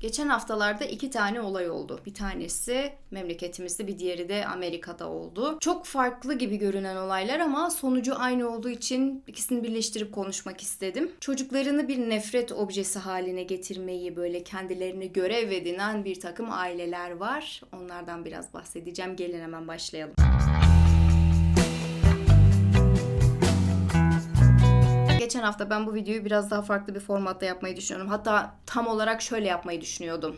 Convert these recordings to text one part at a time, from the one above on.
Geçen haftalarda iki tane olay oldu. Bir tanesi memleketimizde, bir diğeri de Amerika'da oldu. Çok farklı gibi görünen olaylar ama sonucu aynı olduğu için ikisini birleştirip konuşmak istedim. Çocuklarını bir nefret objesi haline getirmeyi böyle kendilerine görev edinen bir takım aileler var. Onlardan biraz bahsedeceğim. Gelin hemen başlayalım. Geçen hafta ben bu videoyu biraz daha farklı bir formatta yapmayı düşünüyorum. Hatta tam olarak şöyle yapmayı düşünüyordum.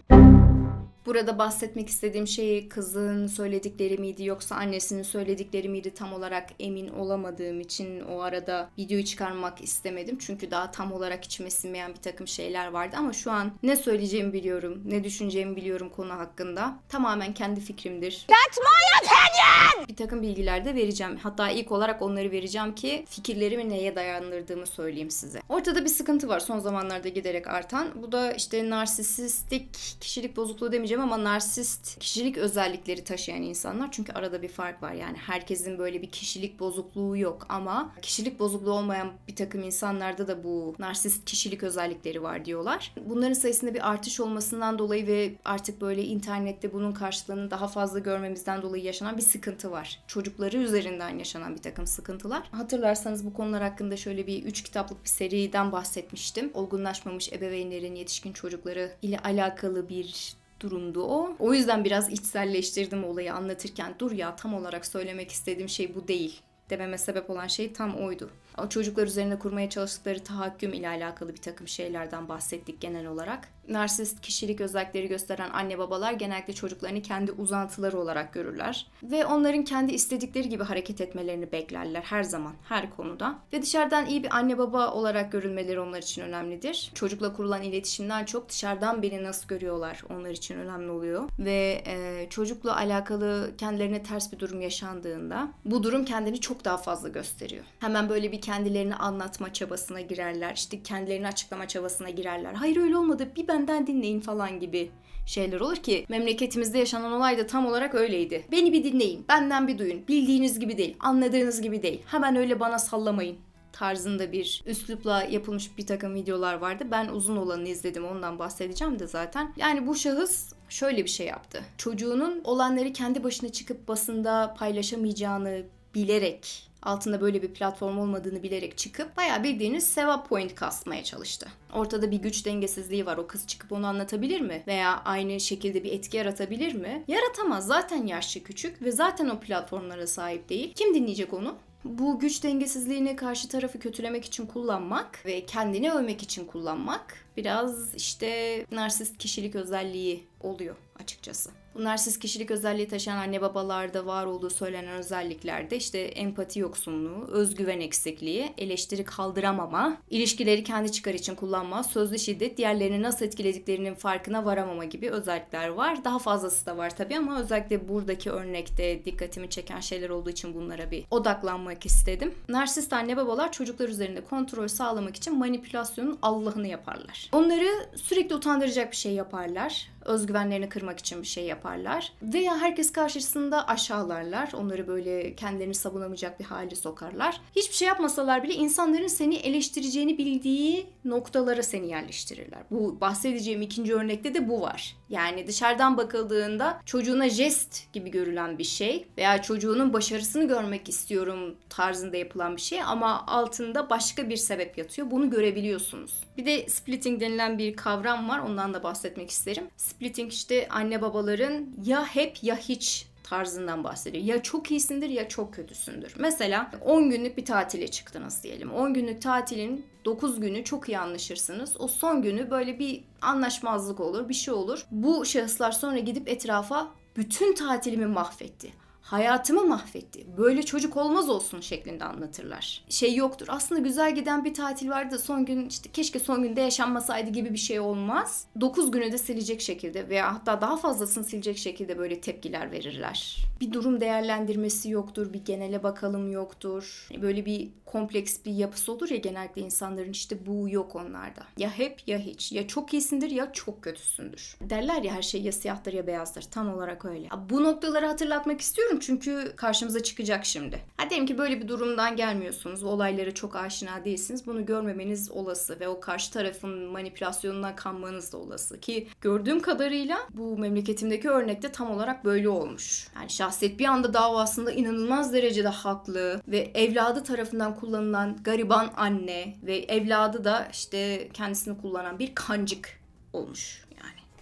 Burada bahsetmek istediğim şey kızın söyledikleri miydi yoksa annesinin söyledikleri miydi tam olarak emin olamadığım için o arada videoyu çıkarmak istemedim. Çünkü daha tam olarak içime sinmeyen bir takım şeyler vardı ama şu an ne söyleyeceğimi biliyorum, ne düşüneceğimi biliyorum konu hakkında. Tamamen kendi fikrimdir. That's my opinion! Bir takım bilgiler de vereceğim. Hatta ilk olarak onları vereceğim ki fikirlerimi neye dayandırdığımı söyleyeyim size. Ortada bir sıkıntı var son zamanlarda giderek artan. Bu da işte narsisistik kişilik bozukluğu demeyeceğim ama narsist kişilik özellikleri taşıyan insanlar. Çünkü arada bir fark var. Yani herkesin böyle bir kişilik bozukluğu yok ama kişilik bozukluğu olmayan bir takım insanlarda da bu narsist kişilik özellikleri var diyorlar. Bunların sayısında bir artış olmasından dolayı ve artık böyle internette bunun karşılığını daha fazla görmemizden dolayı yaşanan bir sıkıntı var. Çocukları üzerinden yaşanan bir takım sıkıntılar. Hatırlarsanız bu konular hakkında şöyle bir 3 kitaplık bir seriden bahsetmiştim. Olgunlaşmamış ebeveynlerin yetişkin çocukları ile alakalı bir durumdu o. O yüzden biraz içselleştirdim olayı anlatırken. Dur ya tam olarak söylemek istediğim şey bu değil dememe sebep olan şey tam oydu. O çocuklar üzerine kurmaya çalıştıkları tahakküm ile alakalı bir takım şeylerden bahsettik genel olarak. Narsist kişilik özellikleri gösteren anne babalar genellikle çocuklarını kendi uzantıları olarak görürler. Ve onların kendi istedikleri gibi hareket etmelerini beklerler her zaman, her konuda. Ve dışarıdan iyi bir anne baba olarak görülmeleri onlar için önemlidir. Çocukla kurulan iletişimden çok dışarıdan beni nasıl görüyorlar onlar için önemli oluyor. Ve e, çocukla alakalı kendilerine ters bir durum yaşandığında bu durum kendini çok daha fazla gösteriyor. Hemen böyle bir kendilerini anlatma çabasına girerler. İşte kendilerini açıklama çabasına girerler. Hayır öyle olmadı bir benden dinleyin falan gibi şeyler olur ki memleketimizde yaşanan olay da tam olarak öyleydi. Beni bir dinleyin, benden bir duyun. Bildiğiniz gibi değil, anladığınız gibi değil. Hemen öyle bana sallamayın tarzında bir üslupla yapılmış bir takım videolar vardı. Ben uzun olanını izledim ondan bahsedeceğim de zaten. Yani bu şahıs şöyle bir şey yaptı. Çocuğunun olanları kendi başına çıkıp basında paylaşamayacağını bilerek altında böyle bir platform olmadığını bilerek çıkıp bayağı bildiğiniz sevap point kasmaya çalıştı. Ortada bir güç dengesizliği var. O kız çıkıp onu anlatabilir mi? Veya aynı şekilde bir etki yaratabilir mi? Yaratamaz. Zaten yaşça küçük ve zaten o platformlara sahip değil. Kim dinleyecek onu? Bu güç dengesizliğini karşı tarafı kötülemek için kullanmak ve kendini övmek için kullanmak biraz işte narsist kişilik özelliği oluyor açıkçası. Bu narsist kişilik özelliği taşıyan anne babalarda var olduğu söylenen özelliklerde işte empati yoksunluğu, özgüven eksikliği, eleştiri kaldıramama, ilişkileri kendi çıkar için kullanma, sözlü şiddet, diğerlerini nasıl etkilediklerinin farkına varamama gibi özellikler var. Daha fazlası da var tabii ama özellikle buradaki örnekte dikkatimi çeken şeyler olduğu için bunlara bir odaklanmak istedim. Narsist anne babalar çocuklar üzerinde kontrol sağlamak için manipülasyonun Allah'ını yaparlar. Onları sürekli utandıracak bir şey yaparlar özgüvenlerini kırmak için bir şey yaparlar. Veya herkes karşısında aşağılarlar. Onları böyle kendilerini savunamayacak bir hale sokarlar. Hiçbir şey yapmasalar bile insanların seni eleştireceğini bildiği noktalara seni yerleştirirler. Bu bahsedeceğim ikinci örnekte de bu var. Yani dışarıdan bakıldığında çocuğuna jest gibi görülen bir şey veya çocuğunun başarısını görmek istiyorum tarzında yapılan bir şey ama altında başka bir sebep yatıyor. Bunu görebiliyorsunuz. Bir de splitting denilen bir kavram var. Ondan da bahsetmek isterim. Splitting işte anne babaların ya hep ya hiç tarzından bahsediyor. Ya çok iyisindir ya çok kötüsündür. Mesela 10 günlük bir tatile çıktınız diyelim. 10 günlük tatilin 9 günü çok iyi anlaşırsınız. O son günü böyle bir anlaşmazlık olur, bir şey olur. Bu şahıslar sonra gidip etrafa bütün tatilimi mahvetti hayatımı mahvetti. Böyle çocuk olmaz olsun şeklinde anlatırlar. Şey yoktur. Aslında güzel giden bir tatil vardı. Son gün işte keşke son günde yaşanmasaydı gibi bir şey olmaz. 9 günü de silecek şekilde veya hatta daha fazlasını silecek şekilde böyle tepkiler verirler. Bir durum değerlendirmesi yoktur. Bir genele bakalım yoktur. Böyle bir kompleks bir yapısı olur ya genellikle insanların işte bu yok onlarda. Ya hep ya hiç. Ya çok iyisindir ya çok kötüsündür. Derler ya her şey ya siyahtır ya beyazdır. Tam olarak öyle. Bu noktaları hatırlatmak istiyorum bahsediyorum çünkü karşımıza çıkacak şimdi. Ha diyelim ki böyle bir durumdan gelmiyorsunuz. Olaylara çok aşina değilsiniz. Bunu görmemeniz olası ve o karşı tarafın manipülasyonuna kanmanız da olası. Ki gördüğüm kadarıyla bu memleketimdeki örnekte tam olarak böyle olmuş. Yani şahsiyet bir anda davasında inanılmaz derecede haklı ve evladı tarafından kullanılan gariban anne ve evladı da işte kendisini kullanan bir kancık olmuş.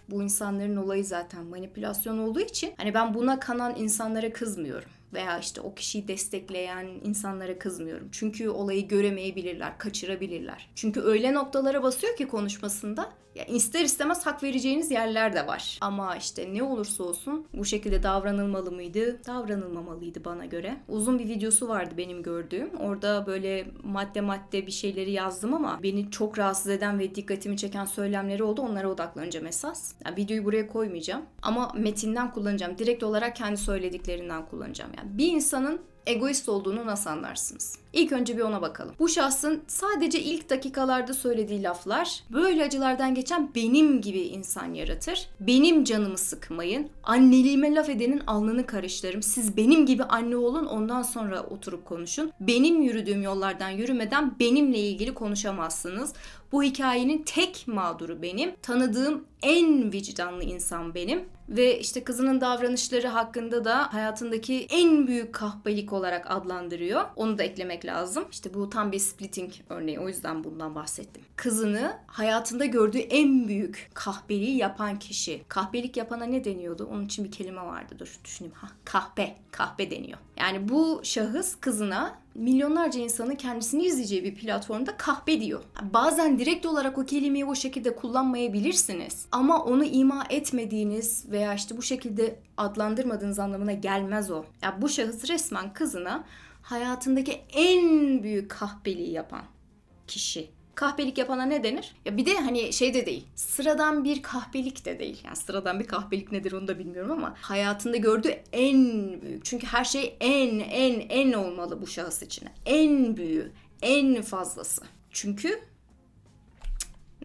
Bu insanların olayı zaten manipülasyon olduğu için hani ben buna kanan insanlara kızmıyorum veya işte o kişiyi destekleyen insanlara kızmıyorum. Çünkü olayı göremeyebilirler, kaçırabilirler. Çünkü öyle noktalara basıyor ki konuşmasında ya ister istemez hak vereceğiniz yerler de var. Ama işte ne olursa olsun bu şekilde davranılmalı mıydı? Davranılmamalıydı bana göre. Uzun bir videosu vardı benim gördüğüm. Orada böyle madde madde bir şeyleri yazdım ama beni çok rahatsız eden ve dikkatimi çeken söylemleri oldu. Onlara odaklanacağım esas. Yani videoyu buraya koymayacağım. Ama metinden kullanacağım. Direkt olarak kendi söylediklerinden kullanacağım. Yani bir insanın egoist olduğunu nasıl anlarsınız? İlk önce bir ona bakalım. Bu şahsın sadece ilk dakikalarda söylediği laflar böyle acılardan geçen benim gibi insan yaratır. Benim canımı sıkmayın. Anneliğime laf edenin alnını karıştırırım. Siz benim gibi anne olun ondan sonra oturup konuşun. Benim yürüdüğüm yollardan yürümeden benimle ilgili konuşamazsınız. Bu hikayenin tek mağduru benim. Tanıdığım en vicdanlı insan benim. Ve işte kızının davranışları hakkında da hayatındaki en büyük kahpelik olarak adlandırıyor. Onu da eklemek lazım. İşte bu tam bir splitting örneği. O yüzden bundan bahsettim. Kızını hayatında gördüğü en büyük kahpeliği yapan kişi. Kahpelik yapana ne deniyordu? Onun için bir kelime vardı. Dur düşüneyim. Ha, kahpe. Kahpe deniyor. Yani bu şahıs kızına milyonlarca insanın kendisini izleyeceği bir platformda kahpe diyor. Bazen direkt olarak o kelimeyi o şekilde kullanmayabilirsiniz. Ama onu ima etmediğiniz veya işte bu şekilde adlandırmadığınız anlamına gelmez o. Ya bu şahıs resmen kızına hayatındaki en büyük kahpeliği yapan kişi. Kahpelik yapana ne denir? Ya bir de hani şey de değil. Sıradan bir kahpelik de değil. Yani sıradan bir kahpelik nedir onu da bilmiyorum ama hayatında gördüğü en büyük. Çünkü her şey en en en olmalı bu şahıs için. En büyüğü, en fazlası. Çünkü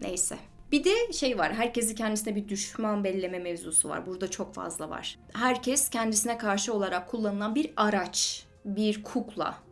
neyse. Bir de şey var. Herkesi kendisine bir düşman belleme mevzusu var. Burada çok fazla var. Herkes kendisine karşı olarak kullanılan bir araç, bir kukla,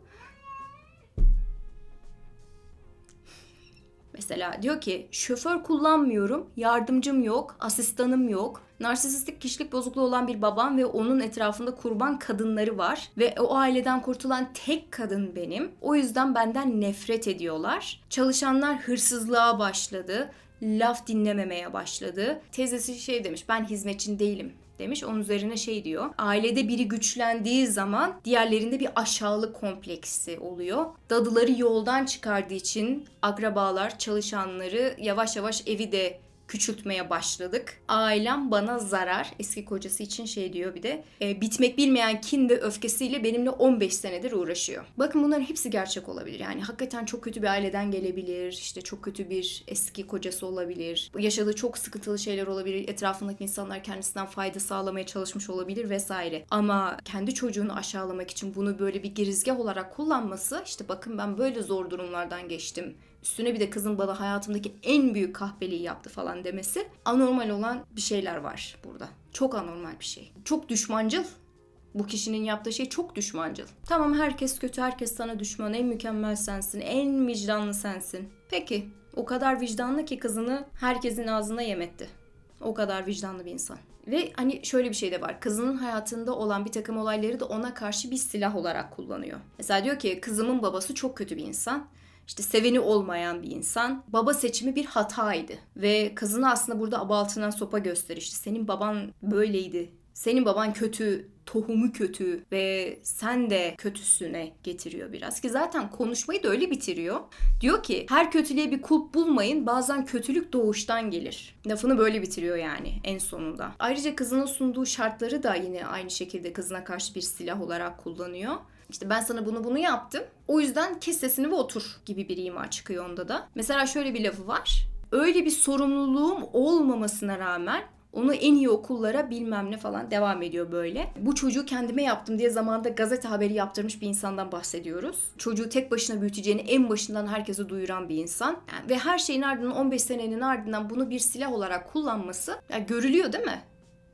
Mesela diyor ki şoför kullanmıyorum, yardımcım yok, asistanım yok. Narsisistik kişilik bozukluğu olan bir babam ve onun etrafında kurban kadınları var. Ve o aileden kurtulan tek kadın benim. O yüzden benden nefret ediyorlar. Çalışanlar hırsızlığa başladı. Laf dinlememeye başladı. Teyzesi şey demiş ben hizmetçin değilim demiş. Onun üzerine şey diyor. Ailede biri güçlendiği zaman diğerlerinde bir aşağılık kompleksi oluyor. Dadıları yoldan çıkardığı için akrabalar, çalışanları yavaş yavaş evi de küçültmeye başladık. Ailem bana zarar. Eski kocası için şey diyor bir de. E, bitmek bilmeyen kin ve öfkesiyle benimle 15 senedir uğraşıyor. Bakın bunların hepsi gerçek olabilir. Yani hakikaten çok kötü bir aileden gelebilir. İşte çok kötü bir eski kocası olabilir. Yaşadığı çok sıkıntılı şeyler olabilir. Etrafındaki insanlar kendisinden fayda sağlamaya çalışmış olabilir vesaire. Ama kendi çocuğunu aşağılamak için bunu böyle bir girizgah olarak kullanması işte bakın ben böyle zor durumlardan geçtim üstüne bir de kızın bana hayatımdaki en büyük kahpeliği yaptı falan demesi anormal olan bir şeyler var burada. Çok anormal bir şey. Çok düşmancıl. Bu kişinin yaptığı şey çok düşmancıl. Tamam herkes kötü, herkes sana düşman, en mükemmel sensin, en vicdanlı sensin. Peki, o kadar vicdanlı ki kızını herkesin ağzına yemetti. O kadar vicdanlı bir insan. Ve hani şöyle bir şey de var. Kızının hayatında olan bir takım olayları da ona karşı bir silah olarak kullanıyor. Mesela diyor ki kızımın babası çok kötü bir insan işte seveni olmayan bir insan. Baba seçimi bir hataydı. Ve kızına aslında burada abaltından sopa gösterişti. Senin baban böyleydi. Senin baban kötü, tohumu kötü ve sen de kötüsüne getiriyor biraz. Ki zaten konuşmayı da öyle bitiriyor. Diyor ki her kötülüğe bir kulp bulmayın bazen kötülük doğuştan gelir. Lafını böyle bitiriyor yani en sonunda. Ayrıca kızına sunduğu şartları da yine aynı şekilde kızına karşı bir silah olarak kullanıyor. İşte ben sana bunu bunu yaptım. O yüzden kes sesini ve otur gibi bir ima çıkıyor onda da. Mesela şöyle bir lafı var. Öyle bir sorumluluğum olmamasına rağmen onu en iyi okullara bilmem ne falan devam ediyor böyle. Bu çocuğu kendime yaptım diye zamanda gazete haberi yaptırmış bir insandan bahsediyoruz. Çocuğu tek başına büyüteceğini en başından herkese duyuran bir insan. Yani ve her şeyin ardından 15 senenin ardından bunu bir silah olarak kullanması yani görülüyor değil mi?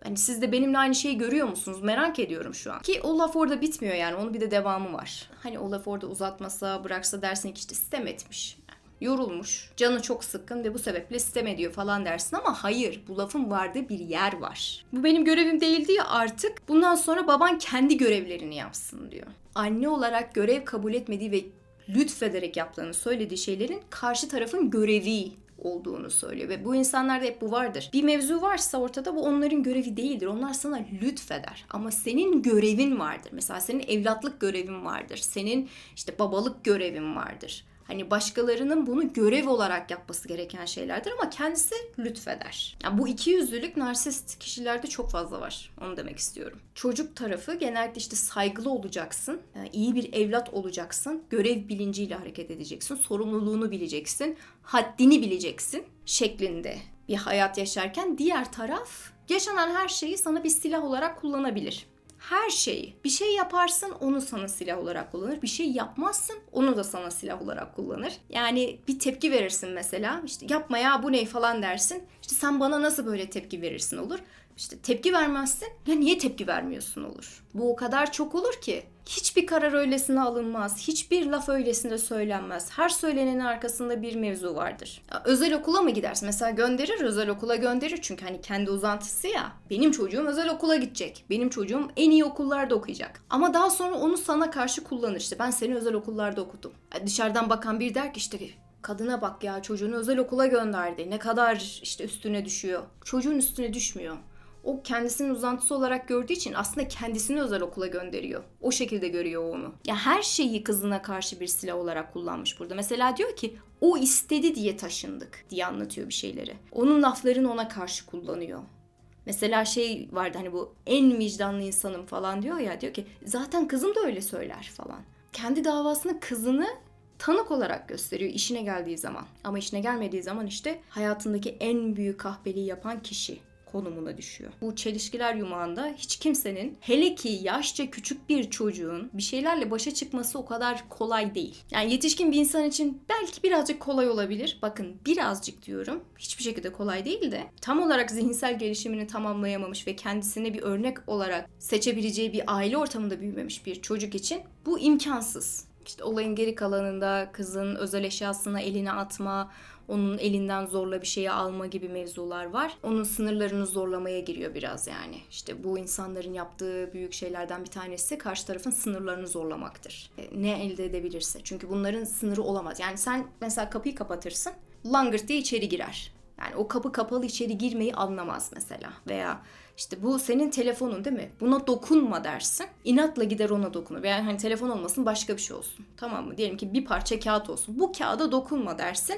Hani siz de benimle aynı şeyi görüyor musunuz? Merak ediyorum şu an. Ki o laf orada bitmiyor yani. Onun bir de devamı var. Hani o laf orada uzatmasa, bıraksa dersin ki işte sistem etmiş. Yorulmuş, canı çok sıkkın ve bu sebeple sistem ediyor falan dersin ama hayır bu lafın vardığı bir yer var. Bu benim görevim değildi ya artık bundan sonra baban kendi görevlerini yapsın diyor. Anne olarak görev kabul etmediği ve lütfederek yaptığını söylediği şeylerin karşı tarafın görevi olduğunu söylüyor ve bu insanlarda hep bu vardır. Bir mevzu varsa ortada bu onların görevi değildir. Onlar sana lütfeder ama senin görevin vardır. Mesela senin evlatlık görevin vardır. Senin işte babalık görevin vardır. Hani başkalarının bunu görev olarak yapması gereken şeylerdir ama kendisi lütfeder. Yani bu iki yüzlülük narsist kişilerde çok fazla var. Onu demek istiyorum. Çocuk tarafı genellikle işte saygılı olacaksın, yani iyi bir evlat olacaksın, görev bilinciyle hareket edeceksin, sorumluluğunu bileceksin, haddini bileceksin şeklinde bir hayat yaşarken diğer taraf yaşanan her şeyi sana bir silah olarak kullanabilir her şeyi. Bir şey yaparsın onu sana silah olarak kullanır. Bir şey yapmazsın onu da sana silah olarak kullanır. Yani bir tepki verirsin mesela. İşte yapma ya bu ne falan dersin. İşte sen bana nasıl böyle tepki verirsin olur. İşte tepki vermezsin. Ya niye tepki vermiyorsun olur. Bu o kadar çok olur ki. Hiçbir karar öylesine alınmaz. Hiçbir laf öylesine söylenmez. Her söylenenin arkasında bir mevzu vardır. Ya, özel okula mı gidersin? Mesela gönderir, özel okula gönderir. Çünkü hani kendi uzantısı ya. Benim çocuğum özel okula gidecek. Benim çocuğum en iyi okullarda okuyacak. Ama daha sonra onu sana karşı kullanır. İşte ben seni özel okullarda okudum. Ya, dışarıdan bakan bir der ki işte kadına bak ya çocuğunu özel okula gönderdi. Ne kadar işte üstüne düşüyor. Çocuğun üstüne düşmüyor o kendisinin uzantısı olarak gördüğü için aslında kendisini özel okula gönderiyor. O şekilde görüyor onu. Ya her şeyi kızına karşı bir silah olarak kullanmış burada. Mesela diyor ki o istedi diye taşındık diye anlatıyor bir şeyleri. Onun laflarını ona karşı kullanıyor. Mesela şey vardı hani bu en vicdanlı insanım falan diyor ya diyor ki zaten kızım da öyle söyler falan. Kendi davasını kızını tanık olarak gösteriyor işine geldiği zaman. Ama işine gelmediği zaman işte hayatındaki en büyük kahpeliği yapan kişi konumuna düşüyor. Bu çelişkiler yumağında hiç kimsenin hele ki yaşça küçük bir çocuğun bir şeylerle başa çıkması o kadar kolay değil. Yani yetişkin bir insan için belki birazcık kolay olabilir. Bakın birazcık diyorum. Hiçbir şekilde kolay değil de tam olarak zihinsel gelişimini tamamlayamamış ve kendisine bir örnek olarak seçebileceği bir aile ortamında büyümemiş bir çocuk için bu imkansız. İşte olayın geri kalanında kızın özel eşyasına elini atma, onun elinden zorla bir şeyi alma gibi mevzular var. Onun sınırlarını zorlamaya giriyor biraz yani. İşte bu insanların yaptığı büyük şeylerden bir tanesi karşı tarafın sınırlarını zorlamaktır. E, ne elde edebilirse. Çünkü bunların sınırı olamaz. Yani sen mesela kapıyı kapatırsın, langırt diye içeri girer. Yani o kapı kapalı içeri girmeyi anlamaz mesela. Veya işte bu senin telefonun değil mi? Buna dokunma dersin. İnatla gider ona dokunur. Veya hani telefon olmasın başka bir şey olsun. Tamam mı? Diyelim ki bir parça kağıt olsun. Bu kağıda dokunma dersin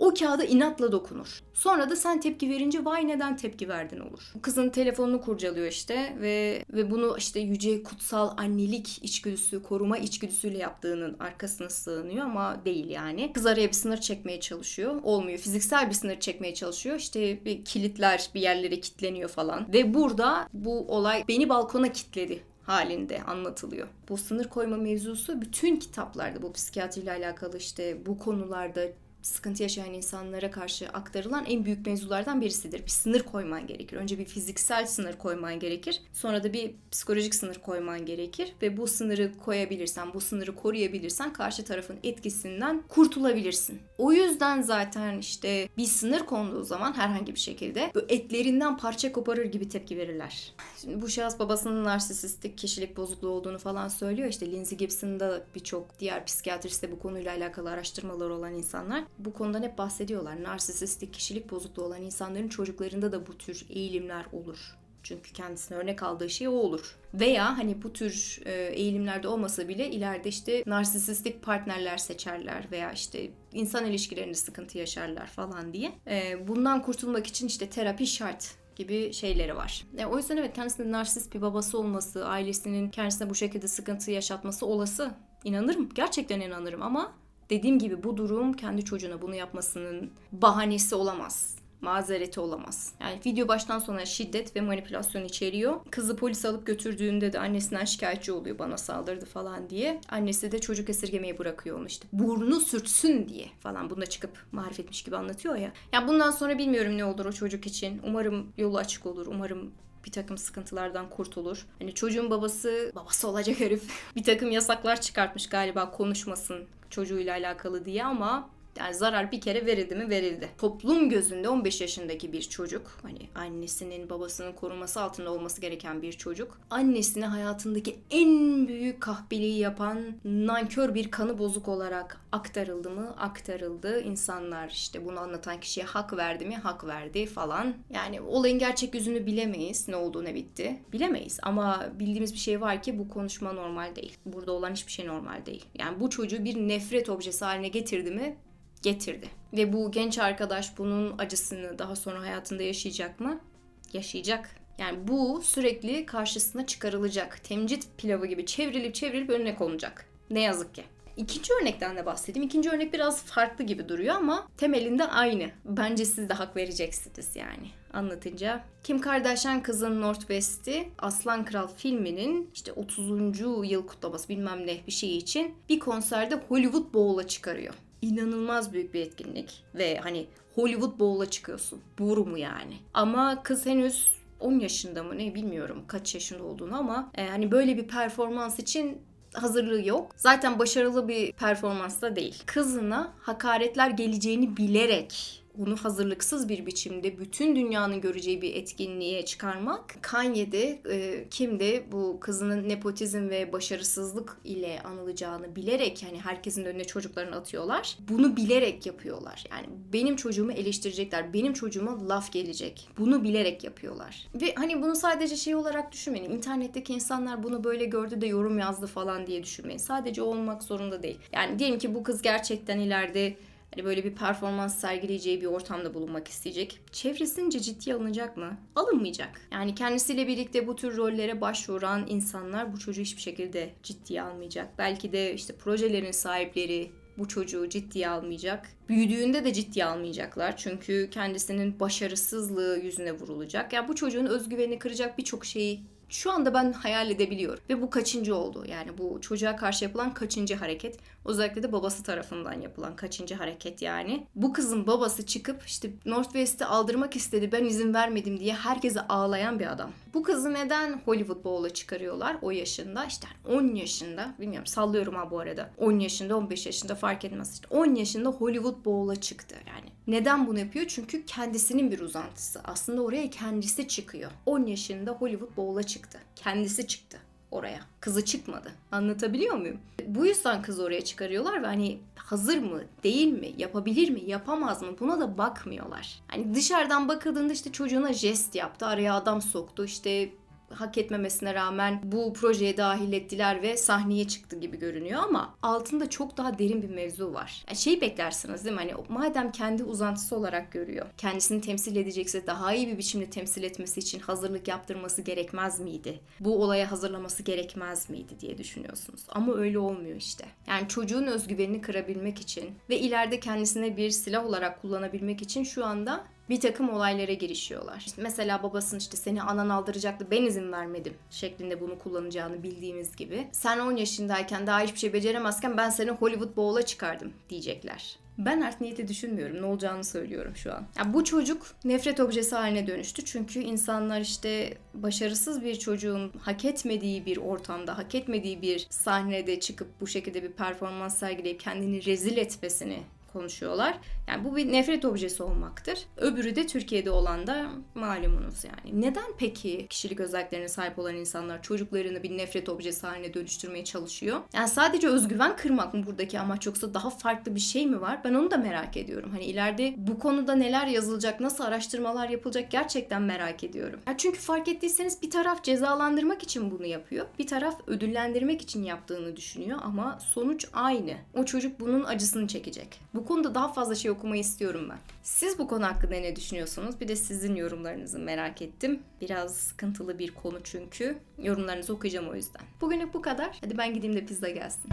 o kağıda inatla dokunur. Sonra da sen tepki verince vay neden tepki verdin olur. Kızın telefonunu kurcalıyor işte ve ve bunu işte yüce kutsal annelik içgüdüsü, koruma içgüdüsüyle yaptığının arkasına sığınıyor ama değil yani. Kız araya bir sınır çekmeye çalışıyor. Olmuyor. Fiziksel bir sınır çekmeye çalışıyor. İşte bir kilitler bir yerlere kilitleniyor falan. Ve burada bu olay beni balkona kilitledi halinde anlatılıyor. Bu sınır koyma mevzusu bütün kitaplarda bu psikiyatriyle alakalı işte bu konularda sıkıntı yaşayan insanlara karşı aktarılan en büyük mevzulardan birisidir. Bir sınır koyman gerekir. Önce bir fiziksel sınır koyman gerekir. Sonra da bir psikolojik sınır koyman gerekir. Ve bu sınırı koyabilirsen, bu sınırı koruyabilirsen karşı tarafın etkisinden kurtulabilirsin. O yüzden zaten işte bir sınır konduğu zaman herhangi bir şekilde bu etlerinden parça koparır gibi tepki verirler. Şimdi bu şahıs babasının narsisistik kişilik bozukluğu olduğunu falan söylüyor. İşte Lindsay Gibson'da birçok diğer psikiyatrist de bu konuyla alakalı araştırmalar olan insanlar bu konudan hep bahsediyorlar. Narsisistik kişilik bozukluğu olan insanların çocuklarında da bu tür eğilimler olur. Çünkü kendisine örnek aldığı şey o olur. Veya hani bu tür e, eğilimlerde olmasa bile ileride işte narsisistik partnerler seçerler veya işte insan ilişkilerinde sıkıntı yaşarlar falan diye. E, bundan kurtulmak için işte terapi şart gibi şeyleri var. E, o yüzden evet kendisinde narsist bir babası olması, ailesinin kendisine bu şekilde sıkıntı yaşatması olası. İnanırım. Gerçekten inanırım ama dediğim gibi bu durum kendi çocuğuna bunu yapmasının bahanesi olamaz. mazereti olamaz. Yani video baştan sona şiddet ve manipülasyon içeriyor. Kızı polis alıp götürdüğünde de annesinden şikayetçi oluyor bana saldırdı falan diye. Annesi de çocuk esirgemeyi bırakıyor onu işte. Burnu sürtsün diye falan. Bunda çıkıp marifetmiş gibi anlatıyor ya. Ya bundan sonra bilmiyorum ne olur o çocuk için. Umarım yolu açık olur. Umarım bir takım sıkıntılardan kurtulur. Hani çocuğun babası, babası olacak herif bir takım yasaklar çıkartmış galiba konuşmasın çocuğuyla alakalı diye ama yani zarar bir kere verildi mi verildi. Toplum gözünde 15 yaşındaki bir çocuk, hani annesinin babasının koruması altında olması gereken bir çocuk, annesine hayatındaki en büyük kahpeliği yapan nankör bir kanı bozuk olarak aktarıldı mı? Aktarıldı. İnsanlar işte bunu anlatan kişiye hak verdi mi? Hak verdi falan. Yani olayın gerçek yüzünü bilemeyiz. Ne oldu ne bitti. Bilemeyiz ama bildiğimiz bir şey var ki bu konuşma normal değil. Burada olan hiçbir şey normal değil. Yani bu çocuğu bir nefret objesi haline getirdi mi? Getirdi. Ve bu genç arkadaş bunun acısını daha sonra hayatında yaşayacak mı? Yaşayacak. Yani bu sürekli karşısına çıkarılacak. Temcit pilavı gibi çevrilip çevrilip önüne konacak. Ne yazık ki. İkinci örnekten de bahsedeyim. İkinci örnek biraz farklı gibi duruyor ama temelinde aynı. Bence siz de hak vereceksiniz yani anlatınca. Kim Kardashian kızın Northwest'i Aslan Kral filminin işte 30. yıl kutlaması bilmem ne bir şey için bir konserde Hollywood Bowl'a çıkarıyor inanılmaz büyük bir etkinlik ve hani Hollywood Bowl'a çıkıyorsun. Buru mu yani? Ama kız henüz 10 yaşında mı ne bilmiyorum kaç yaşında olduğunu ama e, hani böyle bir performans için hazırlığı yok. Zaten başarılı bir performans da değil. Kızına hakaretler geleceğini bilerek bunu hazırlıksız bir biçimde bütün dünyanın göreceği bir etkinliğe çıkarmak Kanye'de e, kimde bu kızının nepotizm ve başarısızlık ile anılacağını bilerek yani herkesin önüne çocuklarını atıyorlar. Bunu bilerek yapıyorlar. Yani benim çocuğumu eleştirecekler. Benim çocuğuma laf gelecek. Bunu bilerek yapıyorlar. Ve hani bunu sadece şey olarak düşünmeyin. İnternetteki insanlar bunu böyle gördü de yorum yazdı falan diye düşünmeyin. Sadece olmak zorunda değil. Yani diyelim ki bu kız gerçekten ileride hani böyle bir performans sergileyeceği bir ortamda bulunmak isteyecek. Çevresince ciddiye alınacak mı? Alınmayacak. Yani kendisiyle birlikte bu tür rollere başvuran insanlar bu çocuğu hiçbir şekilde ciddiye almayacak. Belki de işte projelerin sahipleri, bu çocuğu ciddiye almayacak. Büyüdüğünde de ciddiye almayacaklar. Çünkü kendisinin başarısızlığı yüzüne vurulacak. Ya bu çocuğun özgüvenini kıracak birçok şeyi şu anda ben hayal edebiliyorum. Ve bu kaçıncı oldu? Yani bu çocuğa karşı yapılan kaçıncı hareket? Özellikle de babası tarafından yapılan kaçıncı hareket yani. Bu kızın babası çıkıp işte Northwest'i aldırmak istedi ben izin vermedim diye herkese ağlayan bir adam. Bu kızı neden Hollywood Bowl'a çıkarıyorlar o yaşında? İşte 10 yaşında bilmiyorum sallıyorum ha bu arada. 10 yaşında 15 yaşında fark etmez. İşte 10 yaşında Hollywood Bowl'a çıktı yani. Neden bunu yapıyor? Çünkü kendisinin bir uzantısı. Aslında oraya kendisi çıkıyor. 10 yaşında Hollywood Bowl'a çıktı. Kendisi çıktı oraya. Kızı çıkmadı. Anlatabiliyor muyum? Bu yüzden kızı oraya çıkarıyorlar ve hani hazır mı, değil mi, yapabilir mi, yapamaz mı buna da bakmıyorlar. Hani dışarıdan bakıldığında işte çocuğuna jest yaptı, araya adam soktu, işte hak etmemesine rağmen bu projeye dahil ettiler ve sahneye çıktı gibi görünüyor ama altında çok daha derin bir mevzu var. Yani şey beklersiniz değil mi? Hani madem kendi uzantısı olarak görüyor, kendisini temsil edecekse daha iyi bir biçimde temsil etmesi için hazırlık yaptırması gerekmez miydi? Bu olaya hazırlaması gerekmez miydi diye düşünüyorsunuz. Ama öyle olmuyor işte. Yani çocuğun özgüvenini kırabilmek için ve ileride kendisine bir silah olarak kullanabilmek için şu anda bir takım olaylara girişiyorlar. İşte mesela babasının işte seni anan aldıracaktı ben izin vermedim şeklinde bunu kullanacağını bildiğimiz gibi. Sen 10 yaşındayken daha hiçbir şey beceremezken ben seni Hollywood Bowl'a çıkardım diyecekler. Ben art niyeti düşünmüyorum. Ne olacağını söylüyorum şu an. Ya bu çocuk nefret objesi haline dönüştü. Çünkü insanlar işte başarısız bir çocuğun hak etmediği bir ortamda, hak etmediği bir sahnede çıkıp bu şekilde bir performans sergileyip kendini rezil etmesini konuşuyorlar. Yani bu bir nefret objesi olmaktır. Öbürü de Türkiye'de olan da malumunuz yani. Neden peki kişilik özelliklerine sahip olan insanlar çocuklarını bir nefret objesi haline dönüştürmeye çalışıyor? Yani sadece özgüven kırmak mı buradaki amaç yoksa daha farklı bir şey mi var? Ben onu da merak ediyorum. Hani ileride bu konuda neler yazılacak, nasıl araştırmalar yapılacak gerçekten merak ediyorum. Yani çünkü fark ettiyseniz bir taraf cezalandırmak için bunu yapıyor. Bir taraf ödüllendirmek için yaptığını düşünüyor ama sonuç aynı. O çocuk bunun acısını çekecek. Bu konuda daha fazla şey okumayı istiyorum ben. Siz bu konu hakkında ne düşünüyorsunuz? Bir de sizin yorumlarınızı merak ettim. Biraz sıkıntılı bir konu çünkü. Yorumlarınızı okuyacağım o yüzden. Bugünlük bu kadar. Hadi ben gideyim de pizza gelsin.